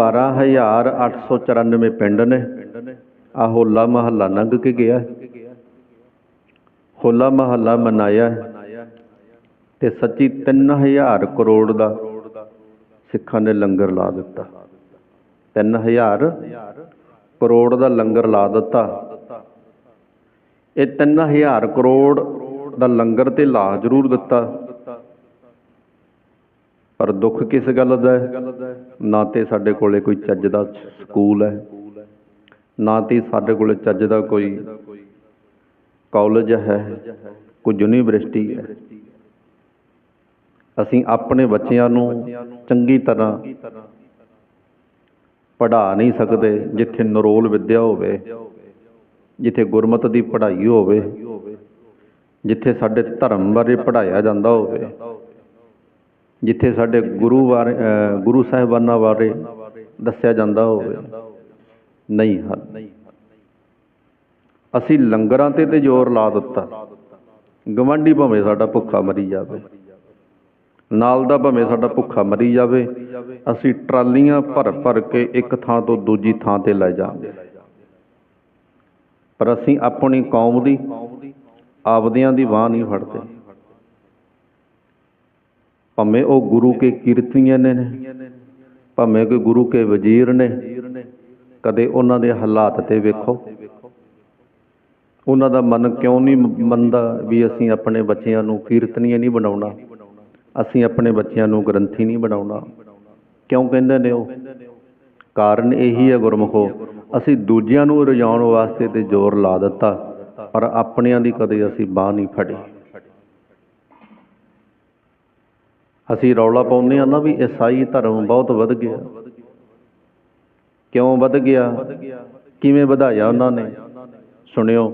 12894 ਪਿੰਡ ਨੇ। ਆ ਹੋਲਾ ਮਹੱਲਾ ਲੰਘ ਕੇ ਗਿਆ। ਹੋਲਾ ਮਹੱਲਾ ਮਨਾਇਆ ਤੇ ਸੱਚੀ 3000 ਕਰੋੜ ਦਾ ਸਿੱਖਾਂ ਨੇ ਲੰਗਰ ਲਾ ਦਿੱਤਾ। 3000 ਕਰੋੜ ਦਾ ਲੰਗਰ ਲਾ ਦਿੱਤਾ। ਇਹ 3000 ਕਰੋੜ ਦਾ ਲੰਗਰ ਤੇ ਲਾ ਜ਼ਰੂਰ ਦਿੱਤਾ। ਪਰ ਦੁੱਖ ਕਿਸ ਗੱਲ ਦਾ ਹੈ? ਨਾ ਤੇ ਸਾਡੇ ਕੋਲੇ ਕੋਈ ਚੱਜ ਦਾ ਸਕੂਲ ਹੈ, ਨਾ ਤੇ ਸਾਡੇ ਕੋਲੇ ਚੱਜ ਦਾ ਕੋਈ ਕਾਲਜ ਹੈ, ਕੋਈ ਯੂਨੀਵਰਸਿਟੀ ਹੈ। ਅਸੀਂ ਆਪਣੇ ਬੱਚਿਆਂ ਨੂੰ ਚੰਗੀ ਤਰ੍ਹਾਂ ਪੜ੍ਹਾ ਨਹੀਂ ਸਕਦੇ ਜਿੱਥੇ ਨਰੋਲ ਵਿੱਦਿਆ ਹੋਵੇ, ਜਿੱਥੇ ਗੁਰਮਤ ਦੀ ਪੜ੍ਹਾਈ ਹੋਵੇ, ਜਿੱਥੇ ਸਾਡੇ ਧਰਮ ਬਾਰੇ ਪੜ੍ਹਾਇਆ ਜਾਂਦਾ ਹੋਵੇ। ਜਿੱਥੇ ਸਾਡੇ ਗੁਰੂ ਬਾਰੇ ਗੁਰੂ ਸਾਹਿਬਾਨਾਂ ਬਾਰੇ ਦੱਸਿਆ ਜਾਂਦਾ ਹੋਵੇ। ਨਹੀਂ ਹਨ ਅਸੀਂ ਲੰਗਰਾਂ ਤੇ ਤੇ ਜ਼ੋਰ ਲਾ ਦਿੱਤਾ। ਗਵਾਂਢੀ ਭਾਵੇਂ ਸਾਡਾ ਭੁੱਖਾ ਮਰੀ ਜਾਵੇ। ਨਾਲ ਦਾ ਭਾਵੇਂ ਸਾਡਾ ਭੁੱਖਾ ਮਰੀ ਜਾਵੇ, ਅਸੀਂ ਟਰਾਲੀਆਂ ਭਰ ਭਰ ਕੇ ਇੱਕ ਥਾਂ ਤੋਂ ਦੂਜੀ ਥਾਂ ਤੇ ਲੈ ਜਾਵਾਂਗੇ। ਪਰ ਅਸੀਂ ਆਪਣੀ ਕੌਮ ਦੀ, ਆਪਦਿਆਂ ਦੀ ਬਾਹ ਨਹੀਂ ਫੜਦੇ। ਭਾਵੇਂ ਉਹ ਗੁਰੂ ਕੇ ਕੀਰਤਨੀਆਂ ਨੇ ਭਾਵੇਂ ਕੋਈ ਗੁਰੂ ਕੇ ਵਜ਼ੀਰ ਨੇ, ਕਦੇ ਉਹਨਾਂ ਦੇ ਹਾਲਾਤ ਤੇ ਵੇਖੋ। ਉਹਨਾਂ ਦਾ ਮਨ ਕਿਉਂ ਨਹੀਂ ਮੰਨਦਾ ਵੀ ਅਸੀਂ ਆਪਣੇ ਬੱਚਿਆਂ ਨੂੰ ਕੀਰਤਨੀਏ ਨਹੀਂ ਬਣਾਉਣਾ, ਅਸੀਂ ਆਪਣੇ ਬੱਚਿਆਂ ਨੂੰ ਗ੍ਰੰਥੀ ਨਹੀਂ ਬਣਾਉਣਾ। ਕਿਉਂ ਕਹਿੰਦੇ ਨੇ ਉਹ? ਕਾਰਨ ਇਹੀ ਹੈ ਗੁਰਮਖੋ, ਅਸੀਂ ਦੂਜਿਆਂ ਨੂੰ ਰਜਾਉਣ ਵਾਸਤੇ ਤੇ ਜ਼ੋਰ ਲਾ ਦਿੱਤਾ, ਪਰ ਆਪਣਿਆਂ ਦੀ ਕਦੇ ਅਸੀਂ ਬਾਹ ਨਹੀਂ ਫੜੀ। ਅਸੀਂ ਰੌਲਾ ਪਾਉਂਦੇ ਆ ਨਾ ਵੀ ਈਸਾਈ ਧਰਮ ਬਹੁਤ ਵੱਧ ਗਿਆ। ਕਿਉਂ ਵੱਧ ਗਿਆ? ਕਿਵੇਂ ਵਧਾਇਆ ਉਹਨਾਂ ਨੇ? ਸੁਣਿਓ।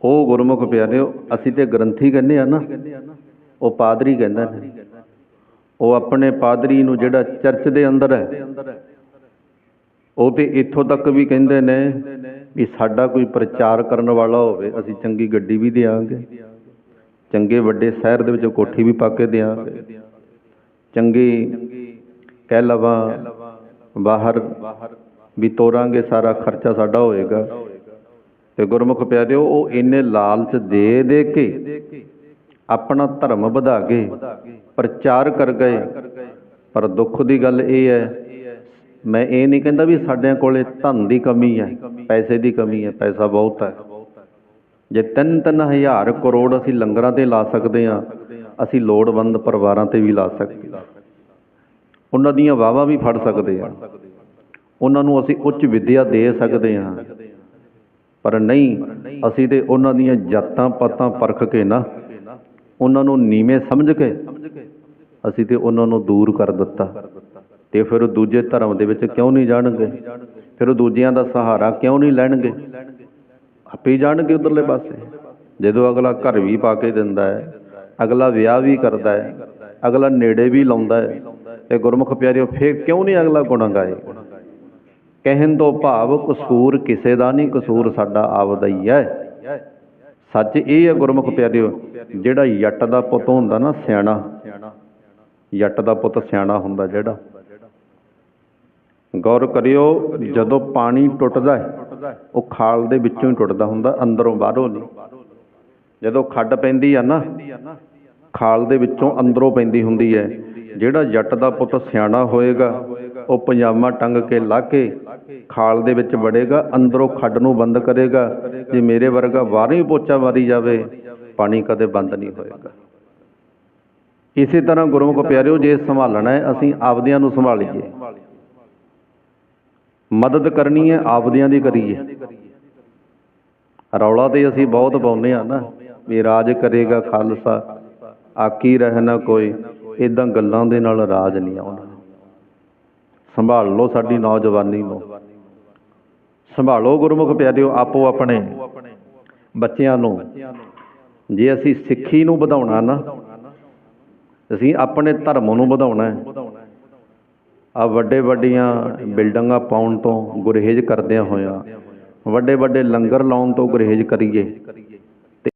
ਉਹ ਗੁਰਮੁਖ ਪਿਆਰਿਓ, ਅਸੀਂ ਤੇ ਗ੍ਰੰਥੀ ਕਹਿੰਦੇ ਆ ਨਾ, ਉਹ ਪਾਦਰੀ ਕਹਿੰਦਾ ਨੇ। ਉਹ ਆਪਣੇ ਪਾਦਰੀ ਨੂੰ ਜਿਹੜਾ ਚਰਚ ਦੇ ਅੰਦਰ ਹੈ, ਉਹ ਤੇ ਇੱਥੋਂ ਤੱਕ ਵੀ ਕਹਿੰਦੇ ਨੇ ਵੀ ਸਾਡਾ ਕੋਈ ਪ੍ਰਚਾਰ ਕਰਨ ਵਾਲਾ ਹੋਵੇ, ਅਸੀਂ ਚੰਗੀ ਗੱਡੀ ਵੀ ਦੇਵਾਂਗੇ ਚੰਗੇ ਵੱਡੇ ਸ਼ਹਿਰ ਦੇ ਵਿੱਚ ਕੋਠੀ ਵੀ ਪਾ ਕੇ ਦੇਵਾਂਗੇ ਚੰਗੀ ਕਹਿ ਲਵਾਂ, ਬਾਹਰ ਵੀ ਤੋਰਾਂਗੇ, ਸਾਰਾ ਖਰਚਾ ਸਾਡਾ ਹੋਏਗਾ। ਤੇ ਗੁਰਮੁਖ ਪਿਆਰਿਓ, ਉਹ ਇੰਨੇ ਲਾਲਚ ਦੇ ਦੇ ਕੇ ਆਪਣਾ ਧਰਮ ਵਧਾ ਕੇ ਪ੍ਰਚਾਰ ਕਰ ਗਏ। ਪਰ ਦੁੱਖ ਦੀ ਗੱਲ ਇਹ ਹੈ, ਮੈਂ ਇਹ ਨਹੀਂ ਕਹਿੰਦਾ ਵੀ ਸਾਡੇ ਕੋਲੇ ਧਨ ਦੀ ਕਮੀ ਹੈ, ਪੈਸੇ ਦੀ ਕਮੀ ਹੈ, ਪੈਸਾ ਬਹੁਤ ਹੈ। ਜੇ ਤਿੰਨ ਤਿੰਨ ਹਜ਼ਾਰ ਕਰੋੜ ਅਸੀਂ ਲੰਗਰਾਂ ਤੇ ਲਾ ਸਕਦੇ ਹਾਂ, ਅਸੀਂ ਲੋੜਵੰਦ ਪਰਿਵਾਰਾਂ ਤੇ ਵੀ ਲਾ ਸਕਦੇ ਉਹਨਾਂ ਦੀਆਂ ਵਾਵਾ ਵੀ ਫੜ ਸਕਦੇ ਹਾਂ। ਉਹਨਾਂ ਨੂੰ ਅਸੀਂ ਉੱਚ ਵਿੱਦਿਆ ਦੇ ਸਕਦੇ ਹਾਂ। ਪਰ ਨਹੀਂ, ਅਸੀਂ ਤੇ ਉਹਨਾਂ ਦੀਆਂ ਜਾਤਾਂ ਪਾਤਾਂ ਪਰਖ ਕੇ ਨਾ, ਉਹਨਾਂ ਨੂੰ ਨੀਵੇਂ ਸਮਝ ਕੇ ਅਸੀਂ ਤੇ ਉਹਨਾਂ ਨੂੰ ਦੂਰ ਕਰ ਦਿੱਤਾ। ਤੇ ਫਿਰ ਉਹ ਦੂਜੇ ਧਰਮ ਦੇ ਵਿੱਚ ਕਿਉਂ ਨਹੀਂ ਜਾਣਗੇ? ਫਿਰ ਉਹ ਦੂਜਿਆਂ ਦਾ ਸਹਾਰਾ ਕਿਉਂ ਨਹੀਂ ਲੈਣਗੇ? ਆਪੇ ਜਾਣਗੇ ਉਧਰਲੇ ਪਾਸੇ। ਜਦੋਂ ਅਗਲਾ ਘਰ ਵੀ ਪਾ ਕੇ ਦਿੰਦਾ ਹੈ, ਅਗਲਾ ਵਿਆਹ ਵੀ ਕਰਦਾ ਹੈ, ਅਗਲਾ ਨੇੜੇ ਵੀ ਲਾਉਂਦਾ ਹੈ, ਤੇ ਗੁਰਮੁਖ ਪਿਆਰਿਓ, ਫੇਰ ਕਿਉਂ ਨਹੀਂ ਅਗਲਾ ਗੁਣ ਗਾਏ ਕਹਿਣ ਤੋਂ ਭਾਵ ਕਸੂਰ ਕਿਸੇ ਦਾ ਨਹੀਂ, ਕਸੂਰ ਸਾਡਾ ਆਪਦਾ ਹੀ ਹੈ। ਸੱਚ ਇਹ ਹੈ ਗੁਰਮੁਖ ਪਿਆਰਿਓ, ਜਿਹੜਾ ਜੱਟ ਦਾ ਪੁੱਤ ਹੁੰਦਾ ਨਾ ਸਿਆਣਾ ਜੱਟ ਦਾ ਪੁੱਤ ਸਿਆਣਾ ਹੁੰਦਾ ਜਿਹੜਾ। ਗੌਰ ਕਰਿਓ, ਜਦੋਂ ਪਾਣੀ ਟੁੱਟਦਾ ਹੈ ਉਹ ਖਾਲ ਦੇ ਵਿੱਚੋਂ ਹੀ ਟੁੱਟਦਾ ਹੁੰਦਾ, ਅੰਦਰੋਂ ਬਾਹਰੋਂ ਨਹੀਂ। ਜਦੋਂ ਖੱਡ ਪੈਂਦੀ ਆ ਨਾ, ਖਾਲ ਦੇ ਵਿੱਚੋਂ ਅੰਦਰੋਂ ਪੈਂਦੀ ਹੁੰਦੀ ਹੈ। ਜਿਹੜਾ ਜੱਟ ਦਾ ਪੁੱਤ ਸਿਆਣਾ ਹੋਏਗਾ, ਉਹ ਪਜਾਮਾ ਟੰਗ ਕੇ ਲਾ ਕੇ ਖਾਲ ਦੇ ਵਿੱਚ ਵੜੇਗਾ, ਅੰਦਰੋਂ ਖੱਡ ਨੂੰ ਬੰਦ ਕਰੇਗਾ, ਜੇ ਮੇਰੇ ਵਰਗਾ ਬਾਹਰੋਂ ਹੀ ਪੋਚਾ ਮਾਰੀ ਜਾਵੇ, ਪਾਣੀ ਕਦੇ ਬੰਦ ਨਹੀਂ ਹੋਏਗਾ। ਇਸੇ ਤਰ੍ਹਾਂ ਗੁਰਮੁਖ ਪਿਆਰਿਓ, ਜੇ ਸੰਭਾਲਣਾ ਹੈ, ਅਸੀਂ ਆਪਦਿਆਂ ਨੂੰ ਸੰਭਾਲੀਏ। ਮਦਦ ਕਰਨੀ ਹੈ, ਆਪਦਿਆਂ ਦੀ ਕਰੀਏ। ਰੌਲਾ ਤੇ ਅਸੀਂ ਬਹੁਤ ਪਾਉਂਦੇ ਆ ਨਾ, ਵੀ ਰਾਜ ਕਰੇਗਾ ਖਾਲਸਾ, ਆਕੀ ਰਹਿਣਾ ਕੋਈ ਇਦਾਂ ਗੱਲਾਂ ਦੇ ਨਾਲ ਰਾਜ ਨਹੀਂ ਆਉਣਾ ਸੰਭਾਲ ਲਓ ਸਾਡੀ ਨੌਜਵਾਨੀ ਨੂੰ। ਸੰਭਾਲੋ ਗੁਰਮੁਖ ਪਿਆਰਿਓ, ਆਪੋ ਆਪਣੇ ਬੱਚਿਆਂ ਨੂੰ। ਜੇ ਅਸੀਂ ਸਿੱਖੀ ਨੂੰ ਵਧਾਉਣਾ ਨਾ, ਅਸੀਂ ਆਪਣੇ ਧਰਮ ਨੂੰ ਵਧਾਉਣਾ ਹੈ। ਆ ਵੱਡੇ ਵੱਡੀਆਂ ਬਿਲਡਿੰਗਾਂ ਪਾਉਣ ਤੋਂ ਗੁਰਹੇਜ਼ ਕਰਦਿਆਂ ਹੋਇਆਂ, ਵੱਡੇ ਵੱਡੇ ਲੰਗਰ ਲਾਉਣ ਤੋਂ ਗੁਰਹੇਜ਼ ਕਰੀਏ।